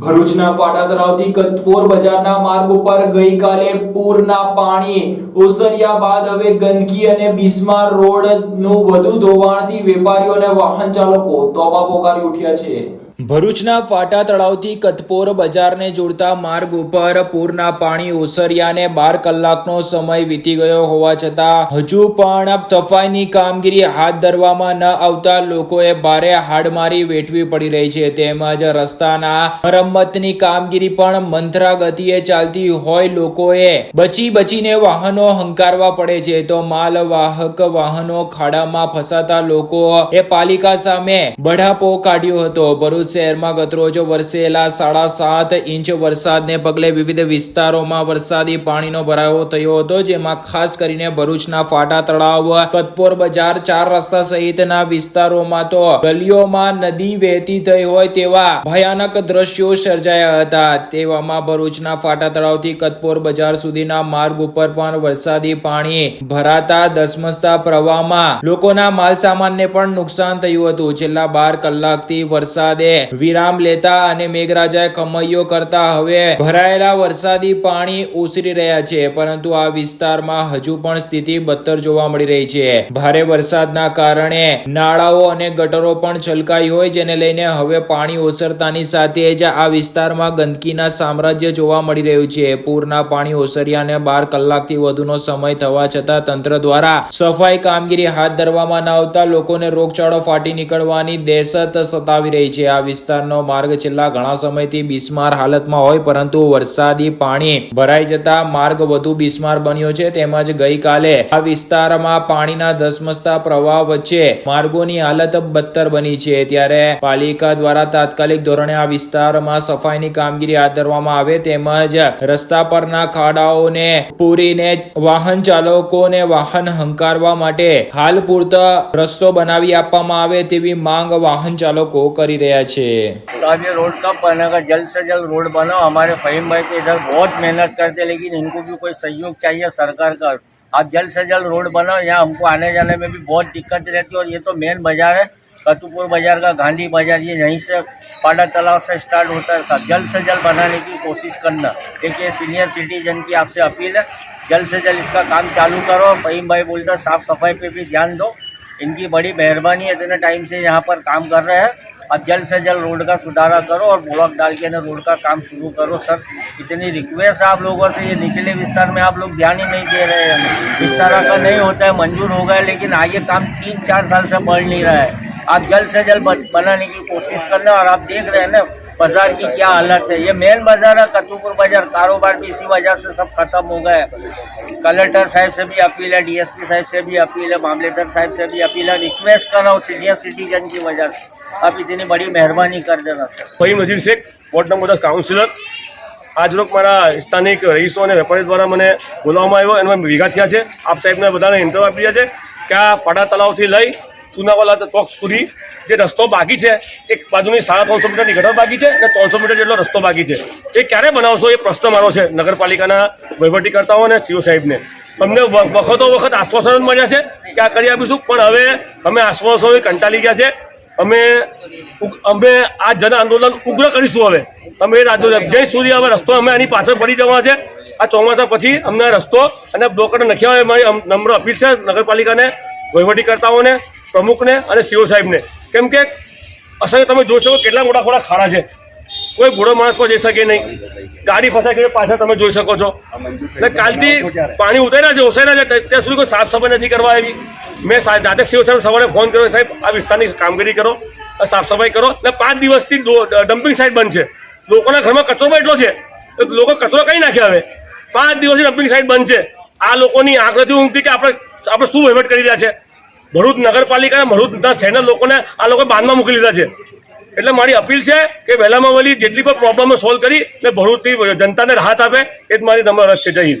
ભરૂચના ફાટા ધરાવતી કતપોર બજારના માર્ગ ઉપર ગઈકાલે પૂરના પાણી ઓસર્યા બાદ હવે ગંદકી અને બિસ્માર રોડનું વધુ ધોવાણથી વેપારીઓ અને વાહન ચાલકો તોબા પોકારી ઉઠ્યા છે. ભરૂચના ફાટા તળાવથી કતપોર બજારને જોડતા માર્ગ ઉપર પૂરના પાણી ઓસર્યાને બાર કલાકનો સમય વીતી ગયો હોવા છતાં હજુ પણ સફાઈની કામગીરી હાથ ધરવામાં ન આવતા લોકોએ ભારે હાડમારી વેઠવી પડી રહી છે. તેમજ રસ્તાના મરમ્મતની કામગીરી પણ મંથરા ગતિએ ચાલતી હોય લોકોએ બચી બચીને વાહનો હંકારવા પડે છે. તો માલ વાહક વાહનો ખાડામાં ફસાતા લોકો એ પાલિકા સામે બઢાપો કાઢ્યો હતો. ભરૂચ શહેરમાં ગતરોજ વરસેલા સાડા સાત ઇંચ વરસાદને પગલે વિવિધ વિસ્તારોમાં વરસાદી પાણીનો ભરાવો થયો હતો, જેમાં ખાસ કરીને ભરૂચના ફાટા તળાવ, કતપોર બજાર, ચાર રસ્તા સહિતના વિસ્તારોમાં તો ગલીઓમાં નદી વહેતી થઈ હોય તેવા ભયાનક દ્રશ્યો સર્જાયા હતા. તેવામાં ભરૂચના ફાટા તળાવથી કતપોર બજાર સુધીના માર્ગ ઉપર પણ વરસાદી પાણી ભરાતા ધસમસતા પ્રવાહમાં લોકોના માલ સામાનને પણ નુકસાન થયું હતું. છેલ્લા બાર કલાકથી વરસાદે વિરામ લેતા અને મેઘરાજાએ કમૈયો કરતા હવે ભરાયેલા વરસાદી પાણી ઓસરી રહ્યા છે, પરંતુ આ વિસ્તારમાં હજુ પણ સ્થિતિ બદતર જોવા મળી રહી છે. ભારે વરસાદના કારણે નાળાઓ અને ગટરો પણ છલકાઈ હોય, જેને લઈને હવે પાણી ઓસરતાની સાથે જ આ વિસ્તારમાં ગંદકીના સામ્રાજ્ય જોવા મળી રહ્યું છે. પૂરના પાણી ઓસર્યાને બાર કલાકથી વધુનો સમય થવા છતાં તંત્ર દ્વારા સફાઈ કામગીરી હાથ ધરવામાં ન આવતા લોકોને રોગચાળો ફાટી નીકળવાની દહેશત સતાવી રહી છે. આ વિસ્તારનો માર્ગ છેલ્લા ઘણા સમયથી બિસ્માર હાલતમાં હોય, પરંતુ વરસાદી પાણી ભરાઈ જતા માર્ગ વધુ બિસ્માર બન્યો છે. તેમજ ગઈકાલે આ વિસ્તારમાં પાણીના ધસમસતા પ્રવાહ વચ્ચે માર્ગોની હાલત બદતર બની છે. ત્યારે પાલિકા દ્વારા તાત્કાલિક ધોરણે આ વિસ્તારમાં સફાઈની કામગીરી હાથ ધરવામાં આવે, તેમજ રસ્તા પરના ખાડાઓને પૂરીને વાહન ચાલકોને વાહન હંકારવા માટે હાલ પૂરતો રસ્તો બનાવી આપવામાં આવે તેવી માંગ વાહન ચાલકો કરી રહ્યા છે. साहब ये रोड कब बनेगा जल्द से जल्द रोड बनाओ हमारे फहीम भाई तो इधर बहुत मेहनत करते, लेकिन इनको भी कोई सहयोग चाहिए सरकार का। आप जल्द से जल्द रोड बनाओ, यहाँ हमको आने जाने में भी बहुत दिक्कत रहती है, और ये तो मेन बाज़ार है, कतुपुर बाज़ार का गांधी बाज़ार, ये यहीं से पाड़ा तालाब से स्टार्ट होता है। साहब जल्द से जल्द बनाने की कोशिश करना। एक ये सीनियर सिटीजन की आपसे अपील है, जल्द से जल्द इसका काम चालू करो। फहीम भाई बोलता साफ़ सफ़ाई पे भी ध्यान दो। इनकी बड़ी मेहरबानी है, इतने टाइम से यहाँ पर काम कर रहे हैं। अब जल्द से जल्द रोड का सुधारा करो और ब्लॉक डाल के ना रोड का काम शुरू करो सर। इतनी रिक्वेस्ट आप लोगों से, ये निचले विस्तार में आप लोग ध्यान ही नहीं दे रहे हैं। इस तरह का नहीं होता है, मंजूर हो गया लेकिन आगे काम तीन चार साल से बढ़ नहीं रहा है। आप जल्द से जल्द बनाने की कोशिश करना और आप देख रहे हैं ना बाजार की क्या हालत है ये मेन बाजार है कतुपुर बाजार कारोबार भी इसी वजह से सब खत्म हो गया है कलेक्टर साहब से भी अपील है डीएसपी साहब से भी अपील है मामलेदार साहब से भी अपील है रिक्वेस्ट कर रहा हूँ सीनियर सिटीजन की वजह से आप इतनी बड़ी मेहरबानी कर देना sir Fahim Nazir Sheikh ward number દસ કાઉન્સિલર આજરોગ મારા સ્થાનિક રહીશો અને વેપારી દ્વારા મને બોલાવવામાં આવ્યો એમાં ભેગા થયા છે આપ સાહેબને બધાને ઇન્ટરવ્યુ આપી રહ્યા છે કે આ ફાડા તળાવથી લઈ ચુનાવાલા ચોક સુધી જે રસ્તો બાકી છે, એક બાજુની સાડા ત્રણસો મીટરની ગટર બાકી છે અને ત્રણસો મીટર જેટલો રસ્તો બાકી છે. એ ક્યારે બનાવશો એ પ્રશ્ન મારો છે નગરપાલિકાના વહીવટીકર્તાઓ અને સીઓ સાહેબને. અમને વખતો વખત આશ્વાસન જ મળ્યા છે કે આ કરી આપીશું, પણ હવે અમે આશ્વાસનો કંટાળી ગયા છે. અમે અમે આ જન આંદોલન ઉગ્ર કરીશું હવે. અમે એ રાજ્યો જ્યાં સુધી હવે રસ્તો અમે આની પાછળ પડી જવા છે. આ ચોમાસા પછી અમને રસ્તો અને બ્લોકર નખ્યા હોય મારી નમ્ર અપીલ છે નગરપાલિકાને, વહીવટીકર્તાઓને. પ્રમુખને અને સીઓ સાહેબને. કેમ કે અસર તમે જોઈ શકો કેટલા મોટા મોટા ખાડા છે. કોઈ ઘોડો માણસ પણ જઈ શકે નહીં. ગાડી ફસાઈ ગઈ પાછળ તમે જોઈ શકો છો. એટલે કાલથી પાણી ઉતર્યા છે ઓસાયના છે, ત્યાં- સુધી કોઈ સાફ સફાઈ નથી કરવા આવી. મેં જાતે સીઓ સાહેબ સવારે ફોન કર્યો, સાહેબ, આ વિસ્તારની કામગીરી કરો સાફ સફાઈ કરો. એટલે પાંચ દિવસથી ડમ્પિંગ સાઇટ બંધ છે. લોકોના ઘરમાં કચરો પણ એટલો છે લોકો કચરો કઈ નાખે હવે? પાંચ દિવસથી ડમ્પિંગ સાઇટ બંધ છે. આ લોકોની આંખ નથી ઊંઘતી કે આપણે આપણે શું વહીવટ કરી રહ્યા છે? ભરૂચ નગરપાલિકાના ભરૂચના શહેરના લોકોને આ લોકો બાંધમાં મૂકી લીધા છે. એટલે મારી અપીલ છે કે વહેલામાં વહેલી જેટલી પણ પ્રોબ્લેમો સોલ્વ કરી ને ભરૂચની જનતાને રાહત આપે, એ જ મારી નમ્ર રસ છે. જય હિન્દ.